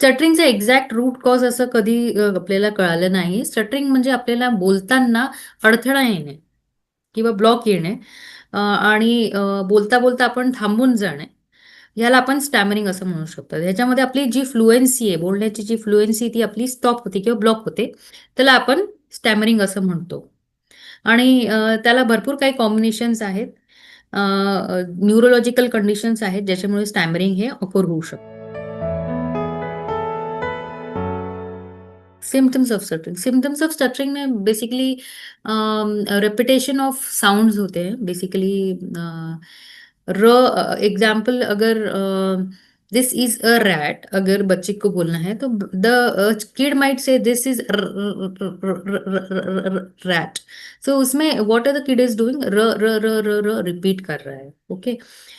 स्टटरिंगचा exact route cause असं कधी आपल्याला कळालं नाही. स्टटरिंग म्हणजे आपल्याला बोलताना अडथळा येणे किंवा ब्लॉक येणे आणि बोलता-बोलता आपण थांबून जाणे. ह्याला आपण स्टॅमरिंग असं म्हणू शकतो. ह्याच्यामध्ये आपली जी फ्लुएन्सी आहे, बोलण्याची जी फ्लुएन्सी ती आपली स्टॉप होते किंवा ब्लॉक होते. त्याला आपण स्टॅमरिंग असं म्हणतो. आणि त्याला भरपूर काही कॉम्बिनेशन्स आहेत. न्यूरोलॉजिकल कंडिशन्स आहेत ज्याच्यामुळे स्टॅमरिंग हे ऑफर होऊ शकतं. Symptoms of stuttering symptoms of stuttering में बेसिकली रेपिटेशन ऑफ साउंड्स होते हैं. बेसिकली र एग्जाम्पल अगर दिस इज अ रैट अगर बच्चे को बोलना है तो the kid might say this is rat so उसमें what are the kid is doing र र र र र रिपीट कर रहा है ओके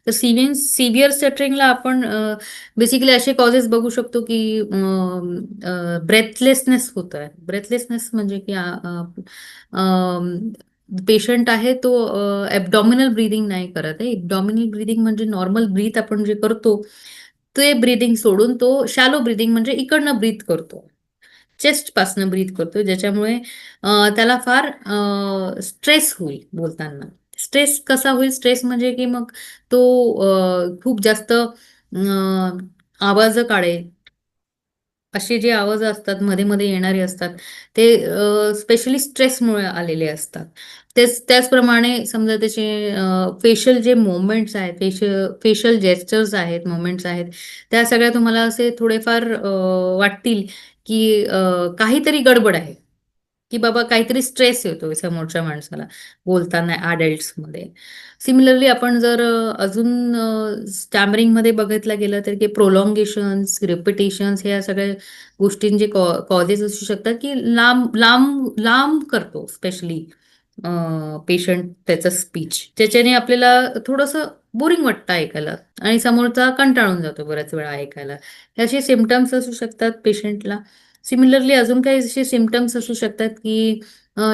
तर सिव्हिअर सिव्हिअर स्टटरिंगला आपण बेसिकली असे कॉजेस बघू शकतो की ब्रेथलेसनेस होत आहे ब्रेथलेसनेस म्हणजे की पेशंट आहे तो ॲबडॉमिनल ब्रीदिंग नाही करत आहे ॲबडॉमिनल ब्रीदिंग म्हणजे नॉर्मल ब्रीथ आपण जे करतो ते ब्रीदिंग सोडून तो शॅलो ब्रीदिंग म्हणजे इकडनं ब्रीथ करतो. चेस्ट पासनं ब्रीथ करतो ज्याच्यामुळे त्याला फार स्ट्रेस होईल बोलताना. स्ट्रेस कसा होईल? स्ट्रेस म्हणजे की मग तो खूप जास्त आवाज काढेल असे जे आवाज असतात मध्ये मध्ये येणारे असतात ते स्पेशली स्ट्रेसमुळे आलेले असतात. तेच त्याचप्रमाणे समजा त्याचे फेशियल जे मोमेंट्स आहेत फेशियल फेशियल जेस्चर्स आहेत मोमेंट्स आहेत त्या सगळ्या तुम्हाला असे थोडेफार वाटतील की काहीतरी गडबड आहे. की बाबा काहीतरी स्ट्रेस येतो समोरच्या माणसाला बोलताना ॲडल्ट्समध्ये सिमिलरली आपण जर अजून स्टॅमरिंगमध्ये बघितलं गेलं तर की प्रोलॉंगेशन्स रिपिटेशन्स ह्या सगळ्या गोष्टींचे कॉ कॉजेस असू शकतात की लांब लांब लांब करतो स्पेशली पेशंट त्याचं स्पीच त्याच्याने आपल्याला थोडंसं बोरिंग वाटतं ऐकायला आणि समोरचा कंटाळून जातो बऱ्याच वेळा ऐकायला. हे असे सिमटम्स असू शकतात पेशंटला सिमिलरली अजून काही असे सिम्पटम्स असू शकतात की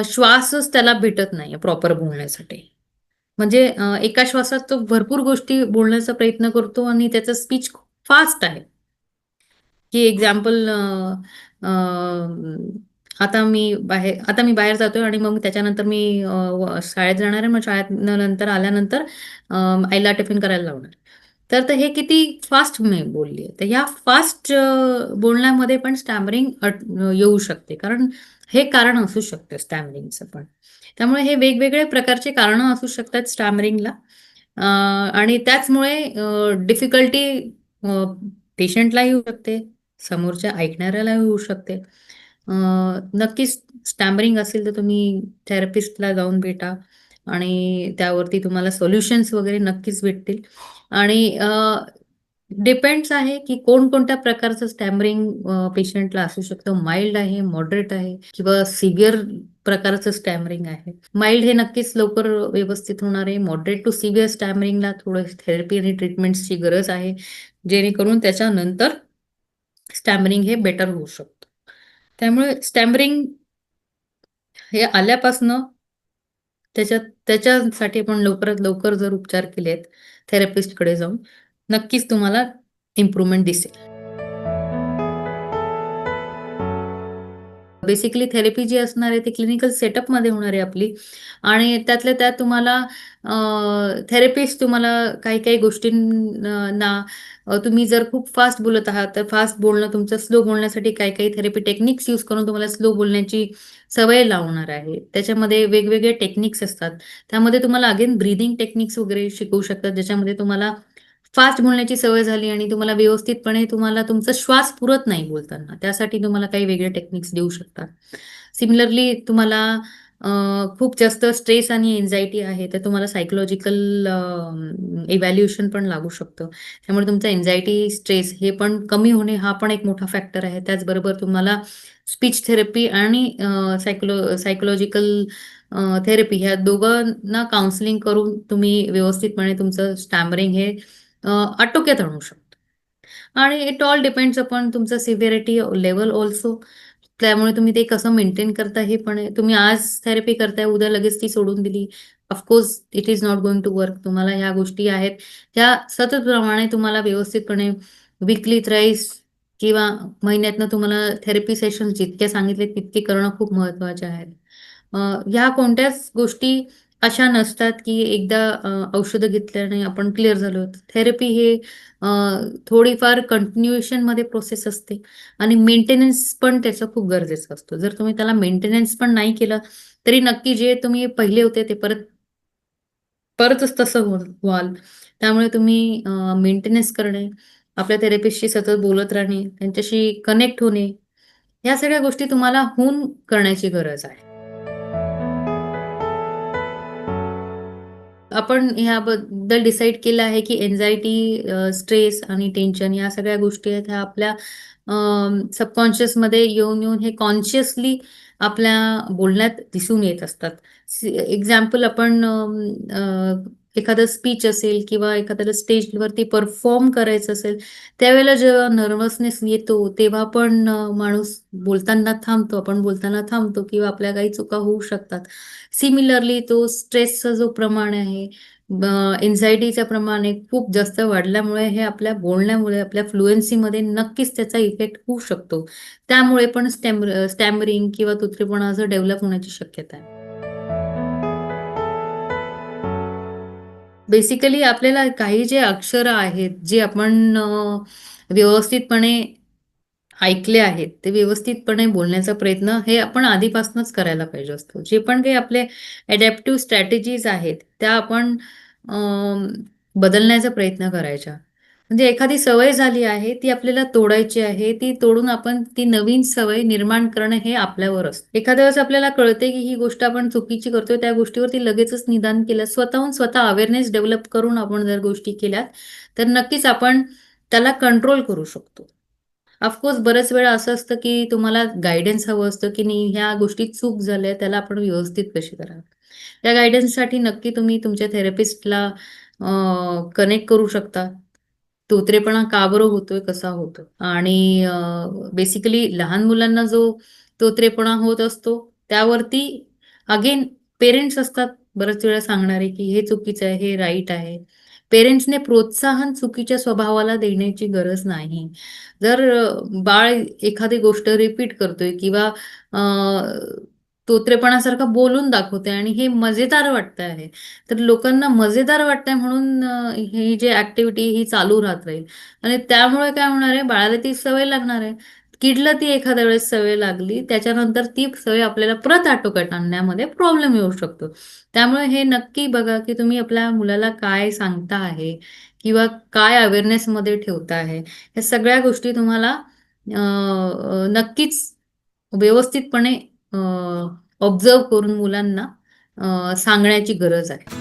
श्वासच त्याला भेटत नाही प्रॉपर बोलण्यासाठी. म्हणजे एका श्वासात तो भरपूर गोष्टी बोलण्याचा प्रयत्न करतो आणि त्याचं स्पीच फास्ट आहे. की एक्झाम्पल आता मी बाहेर आता मी बाहेर जातोय आणि मग त्याच्यानंतर मी शाळेत जाणार आहे. मग शाळेत नंतर आल्यानंतर आईला टिफिन करायला लावणार. तर हे किती फास्ट मी बोलली आहे. तर ह्या फास्ट बोलण्यामध्ये पण स्टॅमरिंग येऊ शकते. कारण हे कारण असू शकतं स्टॅमरिंगचं पण. त्यामुळे हे वेगवेगळे प्रकारचे कारणं असू शकतात स्टॅमरिंगला आणि त्याचमुळे डिफिकल्टी पेशंटला येऊ शकते. समोरच्या ऐकणाऱ्याला होऊ शकते. नक्कीच स्टॅमरिंग असेल तर तुम्ही थेरपिस्टला जाऊन भेटा. आणि त्यावरती तुम्हाला सोल्युशन्स वगैरे नक्कीच भेटतील. आणि डिपेंड्स आहे की कोणकोणत्या प्रकारचं स्टॅमरिंग पेशंटला असू शकतं. माइल्ड आहे मॉडरेट आहे किंवा सिव्हिअर प्रकारचं स्टॅमरिंग आहे. माइल्ड हे नक्कीच लवकर व्यवस्थित होणार आहे. मॉडरेट टू सिव्हिअर स्टॅमरिंगला थोडं थेरपी आणि ट्रीटमेंटची गरज आहे. जेणेकरून त्याच्यानंतर स्टॅमरिंग हे बेटर होऊ शकतं. त्यामुळे स्टॅमरिंग हे आल्यापासनं त्याच्यात त्याच्यासाठी पण लवकरात लवकर जर उपचार केलेत थेरपिस्टकडे जाऊन नक्कीच तुम्हाला इम्प्रूव्हमेंट दिसेल. बेसिकली थेरपी जी असणार आहे ती क्लिनिकल सेटअपमध्ये होणार आहे आपली. आणि त्यातल्या त्यात तुम्हाला थेरपिस्ट तुम्हाला काही काही गोष्टींना तुम्ही जर खूप फास्ट बोलत आहात तर फास्ट बोलणं तुमचं स्लो बोलण्यासाठी काही काही थेरपी टेक्निक्स यूज करून तुम्हाला स्लो बोलण्याची सवय लावणार आहे. त्याच्यामध्ये वेगवेगळे टेक्निक्स असतात. त्यामध्ये तुम्हाला अगेन ब्रीदिंग टेक्निक्स वगैरे शिकवू शकतात ज्याच्यामध्ये तुम्हाला फास्ट बोलण्याची सवय झाली आणि तुम्हाला व्यवस्थितपणे तुम्हाला तुमचा श्वास पुरत नाही बोलताना. त्यासाठी तुम्हाला काही वेगळे टेक्निक्स देऊ शकतात. सिमिलरली तुम्हाला खूप जास्त स्ट्रेस आणि एन्झायटी आहे तर तुम्हाला सायकोलॉजिकल इव्हॅल्युएशन पण लागू शकतं. त्यामुळे तुमचा एन्झायटी स्ट्रेस हे पण कमी होणे हा पण एक मोठा फॅक्टर आहे. त्याचबरोबर तुम्हाला स्पीच थेरपी आणि सायकोलो सायकोलॉजिकल थेरपी ह्या दोघांना काउन्सिलिंग करून तुम्ही व्यवस्थितपणे तुमचं स्टॅमरिंग हे आटोक्यात आणू शकतो. आणि इट ऑल डिपेंड्स अपॉन तुमचं सिव्हिरिटी लेवल ऑल्सो त्यामुळे तुम्ही ते कसं मेंटेन करता हे पण तुम्ही आज थेरपी करताय उद्या लगेच ती सोडून दिली. Of course it is not going to work तुम्हाला ह्या गोष्टी आहेत. त्या सतत प्रमाणे तुम्हाला व्यवस्थितपणे विकली थ्राईस किंवा महिन्यातनं तुम्हाला थेरपी सेशन जितके सांगितले तितके करणं खूप महत्त्वाचे आहेत. ह्या कोणत्याच गोष्टी अशा नसतात, की एकदा औषधं घेतल्याने आपण क्लिअर झालो. थेरपी हे थोडीफार कंटिन्युएशनमध्ये प्रोसेस असते आणि मेंटेनन्स पण त्याचा खूप गरजेचा असतो. जर तुम्ही त्याला मेंटेनन्स पण नाही केलं, तरी नक्की जे तुम्ही पहिले होते ते परत परतच तसं हो व्हाल. त्यामुळे तुम्ही मेंटेनन्स करणे, आपल्या थेरपिस्टशी सतत बोलत राहणे, त्यांच्याशी कनेक्ट होणे, ह्या सगळ्या गोष्टी तुम्हाला होऊन करण्याची गरज आहे. आपण ह्याबद्दल डिसाईड केलं आहे, की एन्झायटी, स्ट्रेस आणि टेन्शन या सगळ्या गोष्टी आहेत ह्या आपल्या सबकॉन्शियसमध्ये येऊन-येऊन हे कॉन्शियसली आपल्या बोलण्यात दिसून येत असतात. एक्झाम्पल आपण एखादं स्पीच असेल किंवा एखाद्याला स्टेजवरती परफॉर्म करायचं असेल, त्यावेळेला जेव्हा नर्वसनेस येतो, तेव्हा पण माणूस बोलताना थांबतो. आपण बोलताना थांबतो किंवा आपल्या काही चुका होऊ शकतात. सिमिलरली तो स्ट्रेसचा जो प्रमाण आहे, ब एन्झायटीचं प्रमाण खूप जास्त वाढल्यामुळे हे आपल्या बोलण्यामुळे, आपल्या फ्लुएन्सीमध्ये नक्कीच त्याचा इफेक्ट होऊ शकतो. त्यामुळे पण स्टॅम स्टॅमरिंग किंवा तुटलेपणा असं डेव्हलप होण्याची शक्यता आहे. बेसिकली आपल्याला काही जे अक्षर आहेत, जे आपण व्यवस्थितपणे ऐकले आहेत, ते व्यवस्थितपणे बोलण्याचा प्रयत्न हे आपण आधीपासूनच करायला पाहिजे असतो. जे पण काही आपले अडॅप्टिव्ह स्ट्रॅटेजीज आहेत, त्या आपण बदलण्याचा प्रयत्न करायच्या. म्हणजे एखादी सवय झाली आहे, ती आपल्याला तोडायची आहे. ती तोडून आपण ती नवीन सवय निर्माण करणं हे आपल्यावर असतं. एखाद्या वेळेस आपल्याला कळते, की ही गोष्ट आपण चुकीची करतोय, त्या गोष्टीवरती लगेचच निदान केलं. स्वतःहून स्वतः अवेअरनेस डेव्हलप करून आपण जर गोष्टी केल्यात, तर नक्कीच आपण त्याला कंट्रोल करू शकतो. ऑफकोर्स बऱ्याच वेळा असं असतं, की तुम्हाला गायडन्स हवं असतं, की नाही ह्या गोष्टी चूक झाली त्याला आपण व्यवस्थित कशी करावं त्या गायडन्ससाठी नक्की तुम्ही तुमच्या थेरपिस्टला कनेक्ट करू शकता. तोत्रेपणा का बरं होतोय, कसा होतो? आणि बेसिकली लहान मुलांना जो तोत्रेपणा होत असतो, त्यावरती अगेन पेरेंट्स असतात बऱ्याच वेळा सांगणारे, की हे चुकीचं आहे, हे राईट आहे. पेरेंट्सने प्रोत्साहन चुकीच्या स्वभावाला देण्याची गरज नाही. जर बाळ एखादी गोष्ट रिपीट करतोय किंवा तोतरेपणासारखं बोलून दाखवते आणि हे मजेदार वाटतं आहे, तर लोकांना मजेदार वाटतंय म्हणून ही जी ऍक्टिव्हिटी ही चालू राहत राहील आणि त्यामुळे काय होणार आहे, बाळाला ती सवय लागणार आहे. किडला ती एखाद्या वेळेस सवय लागली, त्याच्यानंतर ती सवय आपल्याला परत आटोक्यात आणण्यामध्ये प्रॉब्लेम येऊ शकतो. त्यामुळे हे नक्की बघा, की तुम्ही आपल्या मुलाला काय सांगता आहे किंवा काय अवेअरनेसमध्ये ठेवता आहे. या सगळ्या गोष्टी तुम्हाला नक्कीच व्यवस्थितपणे ऑब्झर्व ऑब्झर्व्ह करून मुलांना सांगण्याची गरज आहे.